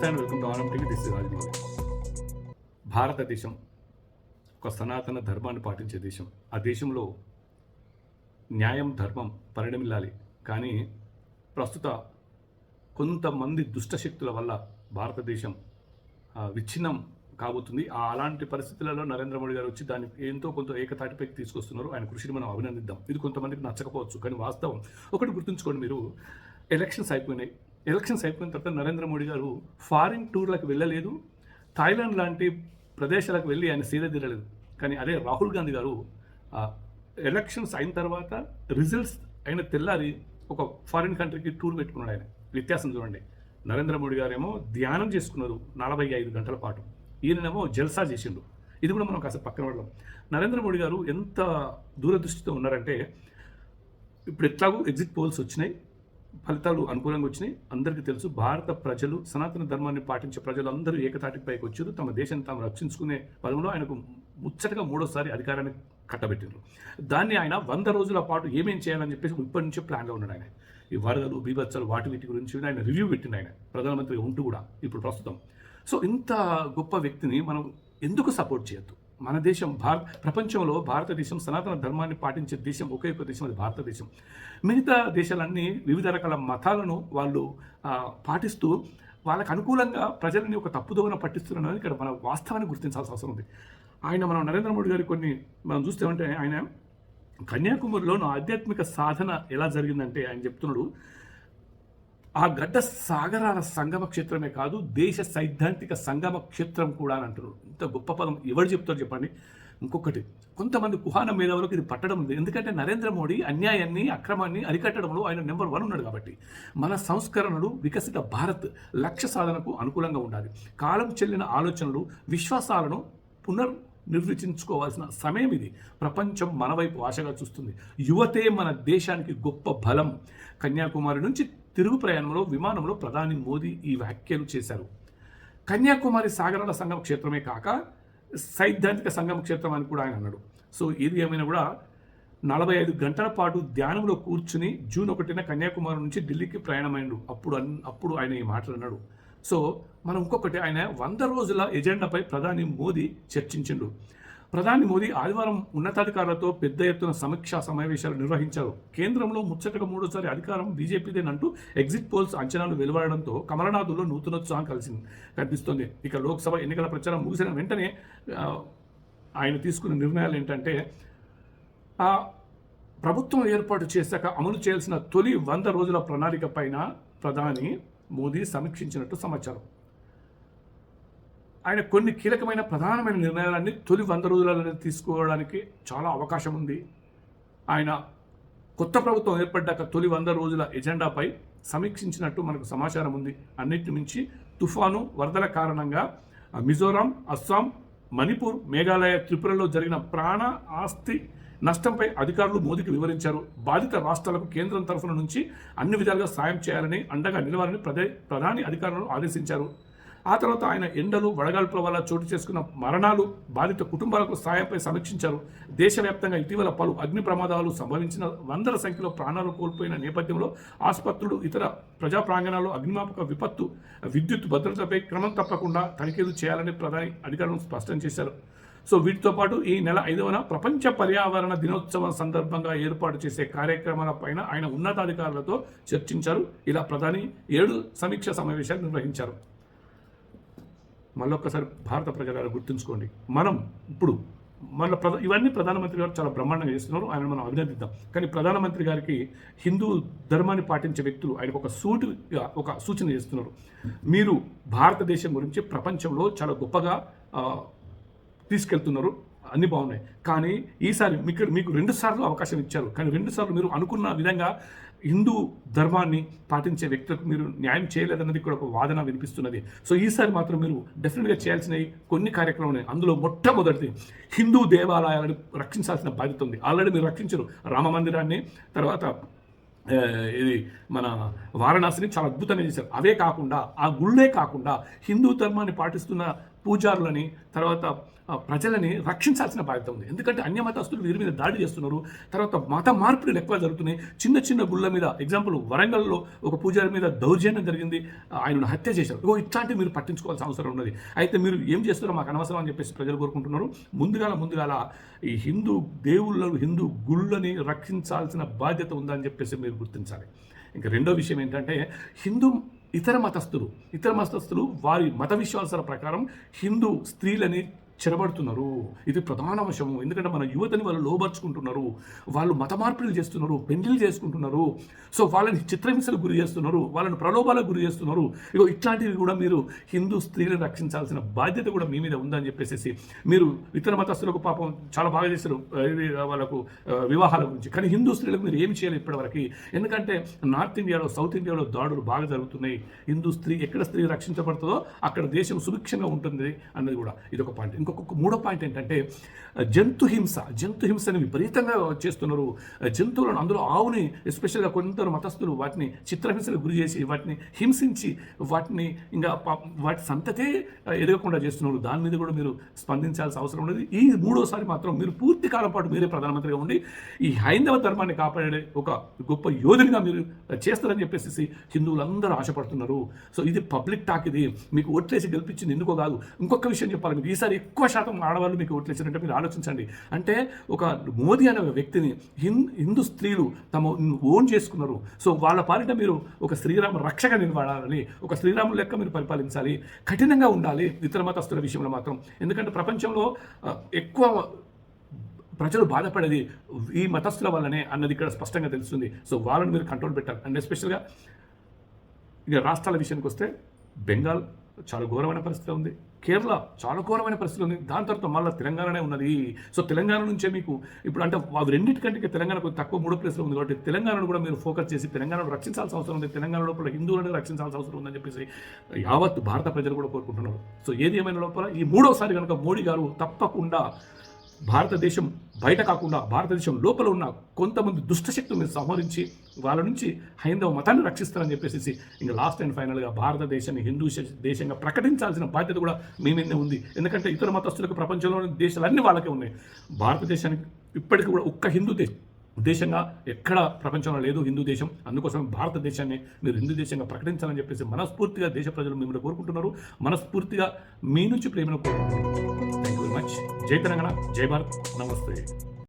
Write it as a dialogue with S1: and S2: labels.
S1: నమస్తే and welcome to TV this is Rajamouli. భారతదేశం ఒక సనాతన ధర్మాన్ని పాటించే దేశం. ఆ దేశంలో న్యాయం ధర్మం పరిణమిల్లాలి. కానీ ప్రస్తుత కొంతమంది దుష్టశక్తుల వల్ల భారతదేశం విచ్ఛిన్నం కాబోతుంది. ఆ అలాంటి పరిస్థితులలో నరేంద్ర మోడీ గారు వచ్చి దాన్ని ఎంతో కొంత ఏకతాటిపైకి తీసుకొస్తున్నారు. ఆయన కృషిని మనం అభినందిద్దాం. ఇది కొంతమందికి నచ్చకపోవచ్చు కానీ వాస్తవం. ఒకటి గుర్తుంచుకోండి మీరు. ఎలక్షన్స్ అయిపోయినాయి. ఎలక్షన్స్ అయిపోయిన తర్వాత నరేంద్ర మోడీ గారు ఫారిన్ టూర్లకు వెళ్ళలేదు థాయిలాండ్ లాంటి ప్రదేశాలకు వెళ్ళి ఆయన సీద తీరలేదు. కానీ అదే రాహుల్ గాంధీ గారు ఎలక్షన్స్ అయిన తర్వాత రిజల్ట్స్ అయిన తెల్లారి ఒక ఫారిన్ కంట్రీకి టూర్ పెట్టుకున్నాడు ఆయన. వ్యత్యాసం చూడండి. నరేంద్ర మోడీ గారేమో ధ్యానం చేసుకున్నారు నలభై ఐదు గంటల పాటు. ఈయననేమో జల్సా చేసిండు. ఇది కూడా మనం కాస్త పక్కన పడదాం. నరేంద్ర మోడీ గారు ఎంత దూరదృష్టితో ఉన్నారంటే ఇప్పుడు ఎట్లాగూ ఎగ్జిట్ పోల్స్ వచ్చినాయి. ఫలితాలు అనుకూలంగా వచ్చినాయి. అందరికీ తెలుసు భారత ప్రజలు సనాతన ధర్మాన్ని పాటించే ప్రజలు అందరూ ఏకతాటికి పైకి వచ్చారు తమ దేశాన్ని తాము రక్షించుకునే పదంలో ఆయనకు ముచ్చటగా మూడోసారి అధికారాన్ని కట్టబెట్టారు దాన్ని ఆయన వంద రోజుల పాటు ఏమేం చేయాలని చెప్పేసి ఇప్పటి నుంచే ప్లాన్లో ఉన్నాడు ఆయన. ఈ వరదలు బీభత్సలు వాటి వీటి గురించి ఆయన రివ్యూ పెట్టింది ఆయన. ప్రధానమంత్రి ఉంటూ కూడా ఇప్పుడు ప్రస్తుతం. సో ఇంత గొప్ప వ్యక్తిని మనం ఎందుకు సపోర్ట్ చేయొద్దు? మన దేశం భారత ప్రపంచంలో భారతదేశం సనాతన ధర్మాన్ని పాటించే దేశం ఒకే ఒక దేశం అది భారతదేశం. మిగతా దేశాలన్నీ వివిధ రకాల మతాలను వాళ్ళు పాటిస్తూ వాళ్ళకు అనుకూలంగా ప్రజలని ఒక తప్పుదోవన పట్టిస్తున్నారని ఇక్కడ మన వాస్తవాన్ని గుర్తించాల్సిన అవసరం ఉంది. ఆయన మనం నరేంద్ర మోడీ గారి కొన్ని మనం చూస్తామంటే ఆయన కన్యాకుమారిలోనూ ఆధ్యాత్మిక సాధన ఎలా జరిగిందంటే ఆయన చెప్తున్నాడు ఆ గడ్డ సాగరాల సంగమ క్షేత్రమే కాదు దేశ సైద్ధాంతిక సంగమ క్షేత్రం కూడా అని అంటున్నారు. ఇంత గొప్ప పదం ఎవరు చెప్తారు చెప్పండి? ఇంకొకటి కొంతమంది కుహాన మేధావులకు ఇది పట్టడం లేదు ఎందుకంటే నరేంద్ర మోడీ అన్యాయాన్ని అక్రమాన్ని అరికట్టడంలో ఆయన నెంబర్ వన్ ఉన్నాడు కాబట్టి మన సంస్కరణలు వికసిత భారత్ లక్ష్య సాధనకు అనుకూలంగా ఉండాలి. కాలం చెల్లిన ఆలోచనలు విశ్వాసాలను పునర్ నిర్వచించుకోవాల్సిన సమయం ఇది. ప్రపంచం మన వైపు ఆశగా చూస్తుంది. యువతే మన దేశానికి గొప్ప బలం. కన్యాకుమారి నుంచి తిరుగు ప్రయాణంలో విమానంలో ప్రధాని మోదీ ఈ వ్యాఖ్యలు చేశారు. కన్యాకుమారి సాగరాల సంగమ క్షేత్రమే కాక సైద్ధాంతిక సంగమ క్షేత్రం అని కూడా ఆయన అన్నాడు. సో ఏది ఏమైనా కూడా నలభై ఐదు గంటల పాటు ధ్యానంలో కూర్చుని జూన్ ఒకటిన కన్యాకుమారి నుంచి ఢిల్లీకి ప్రయాణమైండు. అప్పుడు అప్పుడు ఆయన ఈ మాటలు అన్నాడు. సో మనం ఇంకొకటి ఆయన వంద రోజుల ఎజెండాపై ప్రధాని మోదీ చర్చించిండు. ప్రధాని మోదీ ఆదివారం ఉన్నతాధికారులతో పెద్ద ఎత్తున సమీక్షా సమావేశాలు నిర్వహించారు. కేంద్రంలో ముచ్చటగా మూడోసారి అధికారం బీజేపీదేనంటూ ఎగ్జిట్ పోల్స్ అంచనాలు వెలువడడంతో కమలనాథుల్లో నూతనోత్సాహం కలిసింది. కనిపిస్తోంది. ఇక లోక్సభ ఎన్నికల ప్రచారం ముగిసిన వెంటనే ఆయన తీసుకున్న నిర్ణయాలు ఏంటంటే ప్రభుత్వం ఏర్పాటు చేశాక అమలు చేయాల్సిన తొలి వంద రోజుల ప్రణాళిక పైన ప్రధాని మోదీ సమీక్షించినట్టు సమాచారం. ఆయన కొన్ని కీలకమైన ప్రధానమైన నిర్ణయాలన్నీ తొలి వంద రోజులలో తీసుకోవడానికి చాలా అవకాశం ఉంది. ఆయన కొత్త ప్రభుత్వం ఏర్పడ్డాక తొలి వంద రోజుల ఎజెండాపై సమీక్షించినట్టు మనకు సమాచారం ఉంది. అన్నిటి మించి తుఫాను వరదల కారణంగా మిజోరాం అస్సాం మణిపూర్ మేఘాలయ త్రిపురలో జరిగిన ప్రాణ ఆస్తి నష్టంపై అధికారులు మోదీకి వివరించారు. బాధిత రాష్ట్రాలకు కేంద్రం తరఫున నుంచి అన్ని విధాలుగా సాయం చేయాలని అండగా నిలవాలని ప్రధాని అధికారులను ఆదేశించారు. ఆ తర్వాత ఆయన ఎండలు వడగాల్పుల వల్ల చోటు చేసుకున్న మరణాలు బాధిత కుటుంబాలకు సాయంపై సమీక్షించారు. దేశవ్యాప్తంగా ఇటీవల పలు అగ్ని ప్రమాదాలు సంభవించిన వందల సంఖ్యలో ప్రాణాలు కోల్పోయిన నేపథ్యంలో ఆసుపత్రులు ఇతర ప్రజా ప్రాంగణాల్లో అగ్నిమాపక విపత్తు విద్యుత్ భద్రతపై క్రమం తప్పకుండా తనిఖీలు చేయాలని ప్రధాని అధికారులను స్పష్టం చేశారు. సో వీటితో పాటు ఈ నెల ఐదవన ప్రపంచ పర్యావరణ దినోత్సవం సందర్భంగా ఏర్పాటు చేసే కార్యక్రమాలపైన ఆయన ఉన్నతాధికారులతో చర్చించారు. ఇలా ప్రధాని ఏడు సమీక్ష సమావేశాలు నిర్వహించారు. మళ్ళొక్కసారి భారత ప్రజలను గుర్తుంచుకోండి. మనం ఇప్పుడు మన ప్రధా ఇవన్నీ ప్రధానమంత్రి గారు చాలా బ్రహ్మాండంగా చేస్తున్నారు. ఆయన మనం అభినందిద్దాం. కానీ ప్రధానమంత్రి గారికి హిందూ ధర్మాన్ని పాటించే వ్యక్తులు ఆయనకు ఒక సూటిగా ఒక సూచన చేస్తున్నారు. మీరు భారతదేశం గురించి ప్రపంచంలో చాలా గొప్పగా తీసుకెళ్తున్నారు. అన్ని బాగున్నాయి. కానీ ఈసారి మీకు మీకు రెండు సార్లు అవకాశం ఇచ్చారు. కానీ రెండు సార్లు మీరు అనుకున్న విధంగా హిందూ ధర్మాన్ని పాటించే వ్యక్తులకు మీరు న్యాయం చేయలేదన్నది కూడా ఒక వాదన వినిపిస్తున్నది. సో ఈసారి మాత్రం మీరు డెఫినెట్గా చేయాల్సినవి కొన్ని కార్యక్రమాలు ఉన్నాయి. అందులో మొట్టమొదటిది హిందూ దేవాలయాలను రక్షించాల్సిన బాధ్యత ఉంది. ఆల్రెడీ మీరు రక్షించరు. రామ మందిరాన్ని తర్వాత ఇది మన వారణాసిని చాలా అద్భుతంగా చేశారు. అవే కాకుండా ఆ గుళ్ళే కాకుండా హిందూ ధర్మాన్ని పాటిస్తున్న పూజారులని తర్వాత ప్రజలని రక్షించాల్సిన బాధ్యత ఉంది. ఎందుకంటే అన్య మతస్థులు వీరి మీద దాడి చేస్తున్నారు. తర్వాత మత మార్పులు ఎక్కువ జరుగుతున్నాయి. చిన్న చిన్న గుళ్ళ మీద ఎగ్జాంపుల్ వరంగల్లో ఒక పూజారి మీద దౌర్జన్యం జరిగింది. ఆయనను హత్య చేశారు. ఓ ఇట్లాంటివి మీరు పట్టించుకోవాల్సిన అవసరం ఉన్నది. అయితే మీరు ఏం చేస్తారో మాకు అనవసరం అని చెప్పేసి ప్రజలు కోరుకుంటున్నారు. ముందుగాల ముందుగాల ఈ హిందూ దేవుళ్ళను హిందూ గుళ్ళని రక్షించాల్సిన బాధ్యత ఉందని చెప్పేసి మీరు గుర్తించాలి. ఇంకా రెండో విషయం ఏంటంటే హిందూ ఇతర మతస్థులు. ఇతర మతస్థులు వారి మత విశ్వాసాల ప్రకారం హిందూ స్త్రీలని చెరబడుతున్నారు. ఇది ప్రధాన అంశము ఎందుకంటే మన యువతని వాళ్ళు లోబర్చుకుంటున్నారు. వాళ్ళు మత మార్పిడులు చేస్తున్నారు పెళ్ళిళ్ళు చేసుకుంటున్నారు. సో వాళ్ళని చిత్రహింసలకు గురి చేస్తున్నారు వాళ్ళని ప్రలోభాలకు గురి చేస్తున్నారు. ఇగో ఇట్లాంటివి కూడా మీరు హిందూ స్త్రీలను రక్షించాల్సిన బాధ్యత కూడా మీ మీద ఉందని చెప్పేసి మీరు ఇతర మతస్థులకు పాపం చాలా బాగా చేశారు. వాళ్ళకు వివాహాల గురించి. కానీ హిందూ స్త్రీలకు మీరు ఏమి చేయలేదు ఇప్పటివరకు. ఎందుకంటే నార్త్ ఇండియాలో సౌత్ ఇండియాలో దాడులు బాగా జరుగుతున్నాయి. హిందూ స్త్రీ ఎక్కడ స్త్రీ రక్షించబడుతుందో అక్కడ దేశం సుభిక్షంగా ఉంటుంది అన్నది కూడా ఇది ఒక పాయింట్ ఇంకొక మూడో పాయింట్ ఏంటంటే జంతు హింస జంతు హింసని విపరీతంగా చేస్తున్నారు. జంతువులను అందులో ఆవుని ఎస్పెషల్గా కొందరు మతస్థులు వాటిని చిత్రహింసలకు గురి చేసి వాటిని హింసించి వాటిని ఇంకా వాటి సంతతే ఎదగకుండా చేస్తున్నారు. దాని మీద కూడా మీరు స్పందించాల్సిన అవసరం ఉన్నది ఈ మూడోసారి మాత్రం మీరు పూర్తి కాలం పాటు మీరే ప్రధానమంత్రిగా ఉండి ఈ హైందవ ధర్మాన్ని కాపాడే ఒక గొప్ప యోధునిగా మీరు చేస్తారని చెప్పేసి హిందువులందరూ ఆశపడుతున్నారు. సో ఇది పబ్లిక్ టాక్ ఇది. మీకు ఓట్లేసి గెలిపించింది ఎందుకో కాదు. ఇంకొక విషయం చెప్పాలి మీకు. ఈసారి ఎక్కువ ఎక్కువ శాతం ఆడవాళ్ళు మీకు ఓట్లేసారంటే మీరు ఆలోచించండి. అంటే ఒక మోదీ అనే ఒక వ్యక్తిని హిం హిందూ స్త్రీలు తమ ఓన్ చేసుకున్నారు. సో వాళ్ళ పాలిట మీరు ఒక శ్రీరామ రక్షగా నిలబడాలని ఒక శ్రీరాముల లెక్క మీరు పరిపాలించాలి. కఠినంగా ఉండాలి ఇతర మతస్థుల విషయంలో మాత్రం. ఎందుకంటే ప్రపంచంలో ఎక్కువ ప్రజలు బాధపడేది ఈ మతస్థుల వల్లనే అన్నది ఇక్కడ స్పష్టంగా తెలుస్తుంది. సో వాళ్ళని మీరు కంట్రోల్ పెట్టాలి. అండ్ ఎస్పెషల్గా ఇక రాష్ట్రాల విషయానికి వస్తే బెంగాల్ చాలా ఘోరమైన పరిస్థితి ఉంది. కేరళ చాలా ఘోరమైన పరిస్థితి ఉంది. దాని తర్వాత మళ్ళీ తెలంగాణనే ఉన్నది. సో తెలంగాణ నుంచే మీకు ఇప్పుడు అంటే అవి రెండింటికంటే తెలంగాణ తక్కువ మూడో ప్లేస్లో ఉంది కాబట్టి తెలంగాణను కూడా మీరు ఫోకస్ చేసి తెలంగాణను రక్షించాల్సిన అవసరం ఉంది. తెలంగాణ లోపల హిందువులను రక్షించాల్సిన అవసరం ఉందని చెప్పేసి యావత్ భారత ప్రజలు కూడా కోరుకుంటున్నారు. సో ఏది ఏమైనా లోపల ఈ మూడోసారి కనుక మోడీ గారు తప్పకుండా భారతదేశం బయట కాకుండా భారతదేశం లోపల ఉన్న కొంతమంది దుష్టశక్తులను సంహరించి వాళ్ళ నుంచి హైందవ మతాన్ని రక్షిస్తారని చెప్పేసి ఇంకా లాస్ట్ అండ్ ఫైనల్గా భారతదేశాన్ని హిందూ దేశంగా ప్రకటించాల్సిన బాధ్యత కూడా మీ మీదే ఉంది. ఎందుకంటే ఇతర మతస్థులకు ప్రపంచంలోని దేశాలన్నీ వాళ్ళకే ఉన్నాయి. భారతదేశానికి ఇప్పటికీ కూడా ఒక్క హిందూ దేశం దేశంగా ఎక్కడ ప్రపంచంలో లేదు హిందూ దేశం అందుకోసం భారతదేశాన్ని మీరు హిందూ దేశంగా ప్రకటించాలని చెప్పేసి మనస్ఫూర్తిగా దేశ ప్రజలు మిమ్మల్ని కోరుకుంటున్నారు. మనస్ఫూర్తిగా మీ నుంచి ప్రేమను కోరుకుంటున్నారు. థ్యాంక్ యూ వెరీ మచ్ జై తెలంగాణ జై భారత్. నమస్తే.